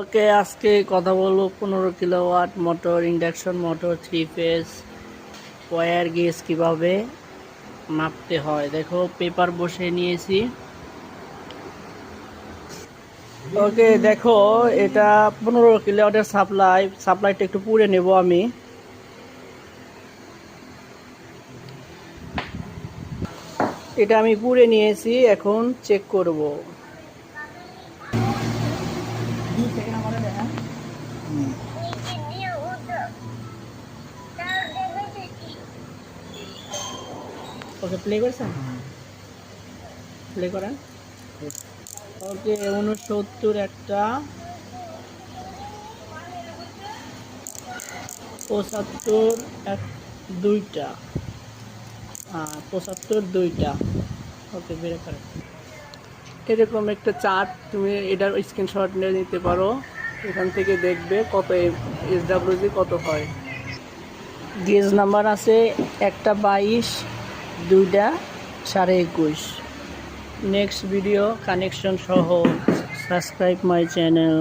ওকে, আজকে কথা বলব পনেরো kilowatt motor, induction motor three phase wire gauge কীভাবে মাপতে হয়। দেখো পেপার বসে নিয়েছি। ওকে, দেখো, এটা পনেরো কিলোওয়াটের সাপ্লাই সাপ্লাইটা একটু পুড়ে নেব আমি। এটা আমি পুড়ে নিয়েছি, এখন চেক করব। ওকে প্লে করেছেন প্লে করেন ওকে উনসত্তর একটা। পঁচাত্তর এক দুইটা। পঁচাত্তর দুইটা। ওকে বের করে এরকম একটা চার্ট তুমি এটার স্ক্রিনশট নিয়ে নিতে পারো। এখান থেকে দেখবে কত এস ডাব্লিউজি কত হয়। গেজ নাম্বার আছে একটা বাইশ দুইটা সাড়ে একুশ। নেক্সট ভিডিও কানেকশন সহ সাবস্ক্রাইব মাই চ্যানেল